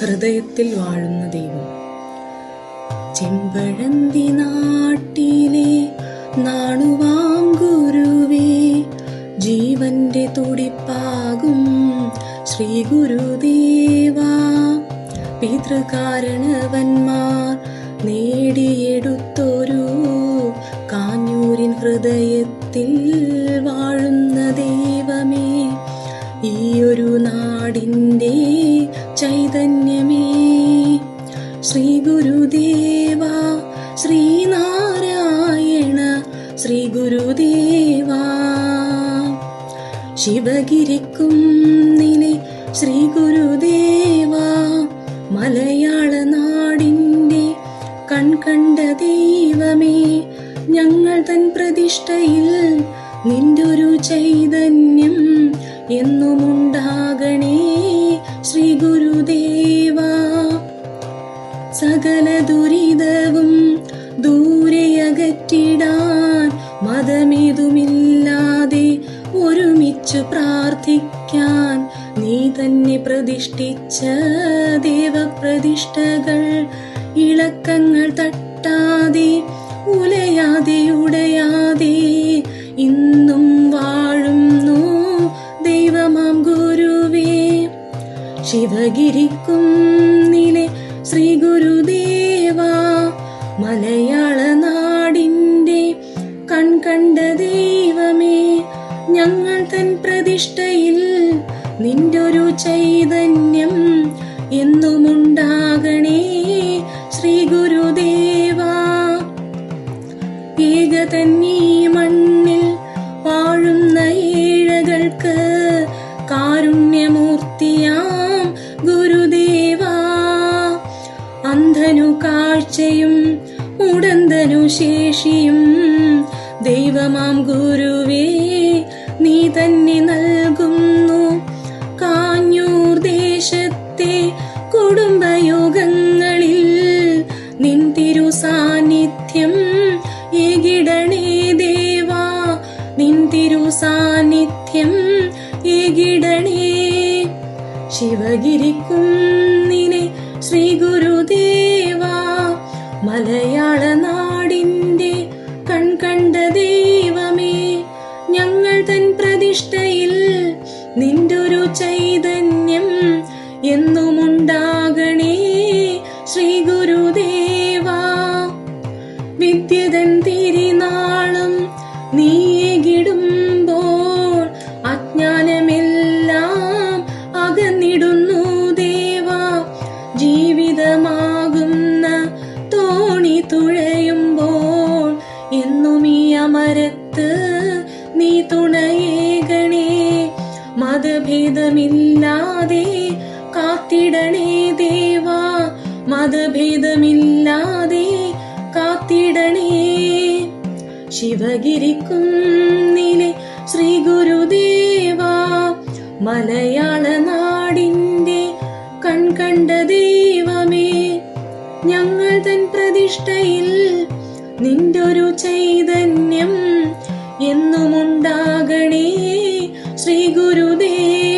ഹൃദയത്തിൽ വാഴുന്ന ദൈവം. ചെമ്പഴന്തി നാട്ടിലെ നാണുവാം ഗുരുവേ ജീവന്റെ തുടിപ്പാകും ശ്രീ ഗുരുദേവാ പിതൃകാരണവന്മാർ നേടിയെടുത്തൊരു ഈയൊരു ചൈതന്യമേ. ശ്രീ ഗുരുദേവ ശ്രീനാരായണ ശ്രീ ഗുരുദേവ ശിവഗിരിക്കും നിലെ ശ്രീ ഗുരുദേവ മലയാള നാടിന്റെ കൺകണ്ട ദൈവമേ ഞങ്ങൾ തൻ പ്രതിഷ്ഠയിൽ നിന്റൊരു ചൈതന്യം എന്നുമുണ്ടാകണേ ശ്രീ ഗുരുദേവ സകല ദുരിതവും ദൂരെ അകറ്റിടാൻ മതമേതുമില്ലാതെ ഒരുമിച്ച് പ്രാർത്ഥിക്കാൻ നീ തന്നെ പ്രതിഷ്ഠിച്ച ദേവപ്രതിഷ്ഠകൾ. ഇളക്കങ്ങൾ തട്ടാതെ ഉലയാതെ ഉടയാതെ ഇന്നും വാഴുന്നു ശിവഗിരിക്കും നിലെ ശ്രീ ഗുരുദേവ മലയാള നാടിന്റെ കൺകണ്ട ദൈവമേ ഞങ്ങൾ തൻ പ്രതിഷ്ഠയിൽ നിന്റൊരു ചൈതന്യം എന്നുമുണ്ടാകണേ ശ്രീ ഗുരുദേവ ഏകതന്നീ മണ്ണിൽ കാഴ്ചയും ഉടന്തനു ശേഷിയും. ദൈവമാം ഗുരുവേ നീ തന്നെ നൽകുന്നു. കാഞ്ഞൂർ ദേശത്തെ കുടുംബയോഗങ്ങളിൽ നിൻ തിരു സാന്നിധ്യം ഏകിടണേ ദേവാ. നിൻ തിരു സാന്നിധ്യം ഏകിടണേ. ശിവഗിരിക്കും നിനെ ശ്രീ ഗുരുദേവ മലയാള നാടിന്റെ കൺകണ്ട ദൈവമേ ഞങ്ങൾ തൻ പ്രതിഷ്ഠയിൽ നിന്റൊരു ചൈതന്യം എന്നുമുണ്ടാകണേ നീ തുണയേകണേ മതഭേദമില്ലാതെ കാത്തിടണേ ദേവാ. മതഭേദമില്ലാതെ കാത്തിടണേ. ശിവഗിരിക്കുന്നിലെ ശ്രീ ഗുരുദേവ മലയാള നാടിന്റെ കൺകണ്ട ദൈവമേ. ഞങ്ങൾ തൻ പ്രതിഷ്ഠയിൽ നിന്റൊരു ചൈതന്യം എന്നുമുണ്ടാകണേ. ശ്രീ ഗുരുദേവ